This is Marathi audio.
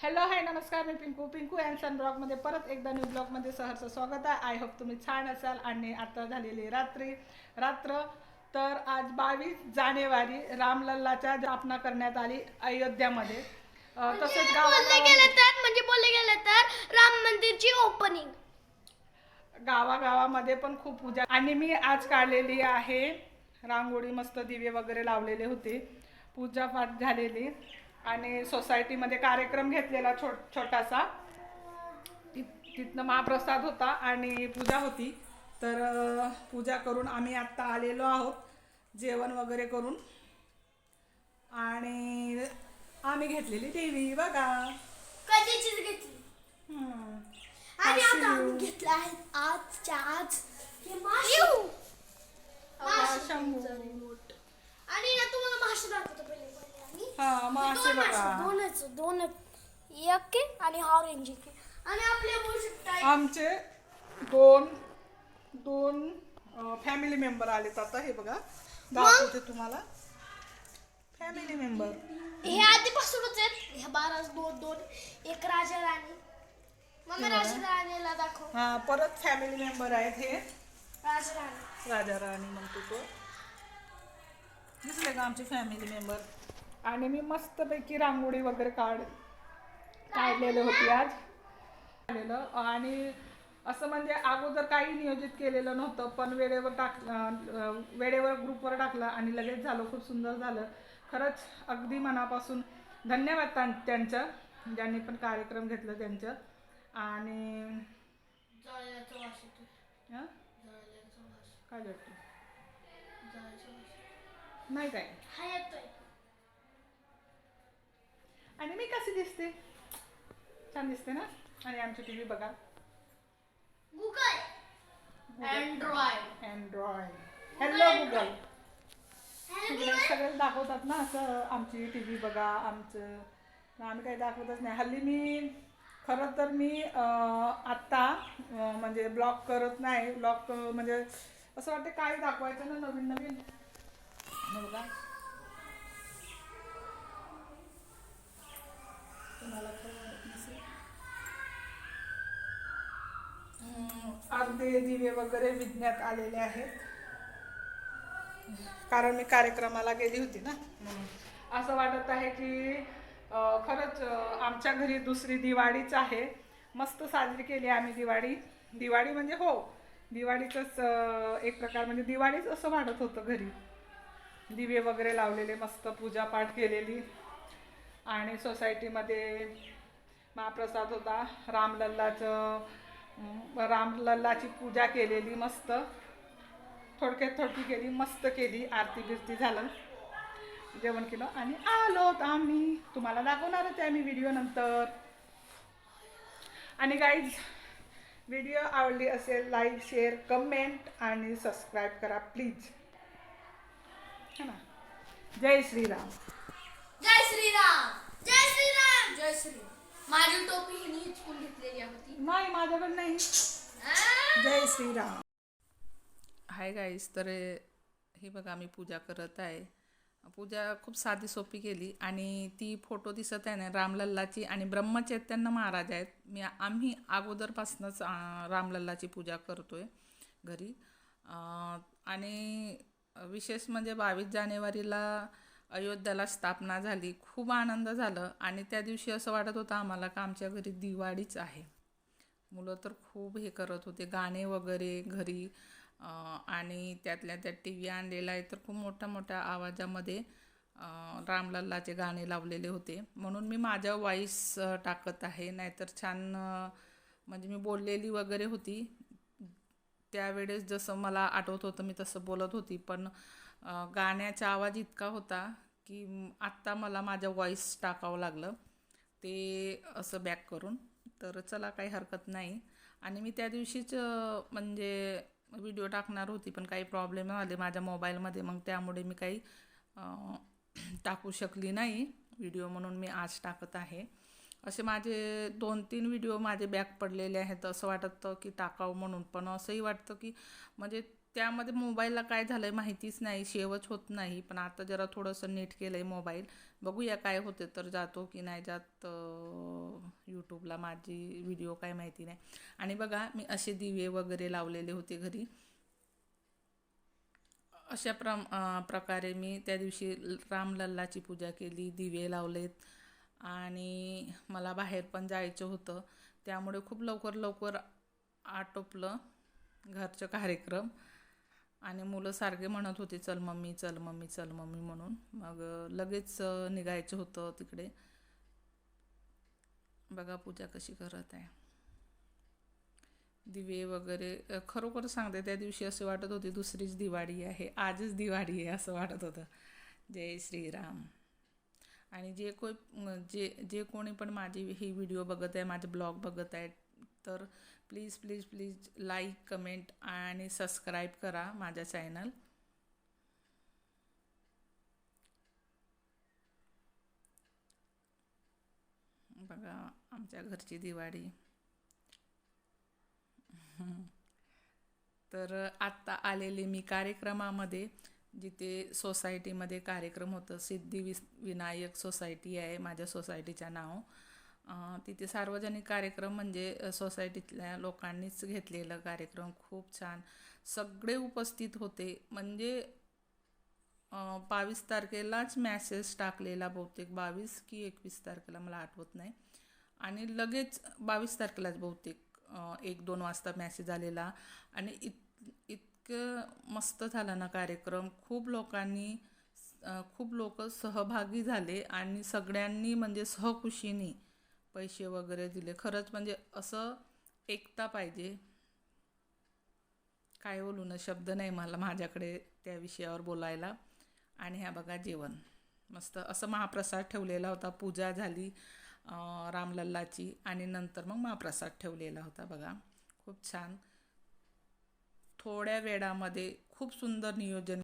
हॅलो हाय नमस्कार मी पिंकू. पिंकू अँड सन ब्लॉगमध्ये परत एकदा न्यू ब्लॉगमध्ये सहर्ष स्वागत आहे. आय होप तुम्ही छान असाल आणि आता झालेली रात्री. रात्र तर आज बावीस जानेवारी रामलल्लाच्या स्थापना करण्यात आली अयोध्यामध्ये. अं, तसेच बोलले गावागावामध्ये गेले तर म्हणजे बोलले गेले तर राम मंदिरची ओपनिंग गावागावामध्ये पण खूप पूजा आणि मी आज काढलेली आहे. रांगोळी मस्त दिवे वगैरे लावलेले होते. पूजापाठ झालेली. आणि सोसायटीमध्ये कार्यक्रम घेतलेला छो छोटासा. ति तिथनं महाप्रसाद होता आणि पूजा होती. तर पूजा करून आम्ही आत्ता आलेलो आहोत. जेवण वगैरे करून. आणि आम्ही घेतलेली टी व्ही बघा. कधीचीच घेतली. आणि आता आम्ही. घेतलं आहे आजच्या आज. हे माशी. हा, शंभू. आणि ना तुम्हाला माशी दाखवतो पहिले हा दोन मासे, बघा दोनच दोनच. एक आहे आणि ऑरेंज एक आहे. आणि शकता आमचे दोन दोन फॅमिली मेंबर आलेत आता हे बघा. दाखवते तुम्हाला. फॅमिली मेंबर हे आधीपासूनच आहेत. ह्या बारा दोन दोन. एक राजा राणी. मग राजा राणीला दाखव. हा परत फॅमिली मेंबर आहेत हे. राजा राणी. राजा राणी म्हणतो तो. दिसले का आमचे फॅमिली मेंबर आणि मी मस्तपैकी रांगोळी वगैरे काढ काढलेले होती आज. आलेलं आणि असं म्हणजे अगोदर काही नियोजित केलेलं नव्हतं पण वेळेवर टाक वेळेवर ग्रुपवर टाकलं आणि लगेच झालं खूप सुंदर झालं. खरंच अगदी मनापासून धन्यवाद त्यां- त्यांचं ज्यांनी पण कार्यक्रम घेतलं त्यांचं. आणि. काय वाटतं. नाही काय? आणि मी कशी दिसते? छान दिसते ना? आणि आमची टी व्ही बघा Google Android Android hello Google सगळं दाखवतात ना असं आमची टी व्ही बघा आमचं. आम्ही काही दाखवतच नाही. हल्ली मी खरं तर मी आत्ता म्हणजे ब्लॉग करत नाही. ब्लॉग म्हणजे असं वाटतं काय दाखवायचं ना नवीन नवीन बघा अगदी अर्धे दिवे वगैरे विकण्यात आलेले आहेत. कारण मी कार्यक्रमाला गेली होती ना. असं वाटत आहे की खरंच आमच्या घरी दुसरी दिवाळीच आहे. मस्त साजरी केली आम्ही दिवाळी. दिवाळी म्हणजे हो दिवाळीचंच एक प्रकार म्हणजे दिवाळीच असं वाटत होतं घरी. दिवे वगैरे लावलेले मस्त पूजापाठ केलेली. आणि सोसायटीमध्ये महाप्रसाद होता रामलल्लाचं रामलल्लाची पूजा केलेली मस्त. थोडक्यात थोडकी केली मस्त केली आरती बिरती झालं. जेवण केलं आणि आलोत आम्ही. तुम्हाला दाखवणारच आहे आम्ही व्हिडिओ नंतर. आणि गाईज व्हिडिओ आवडली असेल लाईक शेअर कमेंट आणि सबस्क्राईब करा प्लीज है ना? जय श्रीराम. जय श्रीराम. जय श्रीराम. जय श्री माझी टोपी हिने हिचकून घेतलेली होती. नाही माझ्याकडे नाही? जय श्रीराम. हाय गाईस तर हे बघा मी पूजा करत आहे. पूजा खूप साधी सोपी केली आणि ती फोटो दिसत आहे ना रामलल्लाची आणि ब्रह्मचैतन्य महाराज आहेत. मी आम्ही अगोदरपासूनच रामलल्लाची पूजा करतोय घरी. अं, आणि विशेष म्हणजे बावीस जानेवारीला अयोध्याला स्थापना झाली खूप आनंद झालं आणि त्या दिवशी असं वाटत होतं आम्हाला का आमच्या घरी दिवाळीच आहे. मुलं तर खूप हे करत होते गाणे वगैरे घरी आणि त्यातल्या त्यात टी व्ही आणलेला आहे तर खूप मोठ्या मोठ्या आवाजामध्ये रामलल्लाचे गाणे लावलेले होते. म्हणून मी माझ्या वॉईस टाकत आहे. नाहीतर छान म्हणजे मी बोललेली वगैरे होती. त्यावेळेस जसं मला आठवत होतं मी तसं बोलत होती. पण गाण्याचा आवाज इतका होता की आत्ता मला माझं वॉईस टाकावं लागलं. ते असं बॅक करून. तर चला काही हरकत नाही. आणि मी त्या दिवशीच म्हणजे व्हिडिओ टाकणार होती पण काही प्रॉब्लेम आले माझ्या मोबाईलमध्ये मग त्यामुळे मी काही टाकू शकली नाही. व्हिडिओ म्हणून मी आज टाकत आहे. असे माझे दोन तीन व्हिडिओ माझे बॅक पडलेले आहेत. असं वाटतं की टाकावं म्हणून. पण असंही वाटतं की म्हणजे त्यामध्ये मोबाईलला काय झालं आहे माहितीच नाही शेवच होत नाही. पण आता जरा थोडंसं नीट केलं आहे मोबाईल. बघूया काय होते तर जातो की नाही जात यूट्यूबला माझी व्हिडिओ काय माहिती नाही. आणि बघा मी असे दिवे वगैरे लावलेले होते घरी. अशा प्र प्रकारे मी त्या दिवशी रामलल्लाची पूजा केली दिवे लावलेत. आणि मला बाहेर पण जायचं होतं. त्यामुळे खूप लवकर लवकर आटोपलं घरचं कार्यक्रम. आणि मुलं सारखे म्हणत होते चल मम्मी चल मम्मी चल मम्मी म्हणून. मग लगेच निघायचं होतं तिकडे. बघा पूजा कशी करत आहे. दिवे वगैरे खरोखर सांगते त्या दिवशी असे वाटत होते दुसरीच दिवाळी आहे आजच दिवाळी आहे असं वाटत होतं. जय श्रीराम. आणि जे कोण जे जे कोणी पण माझी ही व्हिडिओ बघत आहे माझे ब्लॉग बघत आहे तर please please please like comment आणि सबस्क्राईब करा माझ्या चॅनल. बघा आमच्या घरची दिवाळी. तर आत्ता आलेले मी कार्यक्रमामध्ये जिथे सोसायटीमध्ये कार्यक्रम होतं सिद्धी विस विनायक सोसायटी आहे माझ्या सोसायटीचं नाव. तिथे सार्वजनिक कार्यक्रम म्हणजे सोसायटीतल्या लोकांनीच घेतलेलं कार्यक्रम खूप छान. सगळे उपस्थित होते. म्हणजे बावीस तारखेलाच मॅसेज टाकलेला बहुतेक. बावीस की एकवीस तारखेला मला आठवत नाही. आणि लगेच बावीस तारखेलाच बहुतेक एक दोन वाजता मॅसेज आलेला. आणि इत इतकं मस्त झाला ना कार्यक्रम. खूप लोकांनी खूप लोक सहभागी झाले आणि सगळ्यांनी म्हणजे सहखुशीने पैसे वगैरे दिले. खरंच म्हणजे असं एकता पाहिजे. काय बोलू ना शब्द नाही मला माझ्याकडे त्या विषयावर बोलायला. आणि ह्या बघा जेवण. मस्त असं महाप्रसाद ठेवलेला होता. पूजा झाली रामलल्लाची आणि नंतर मग महाप्रसाद ठेवलेला होता बघा. खूप छान. थोड्या वेळामध्ये खूप सुंदर नियोजन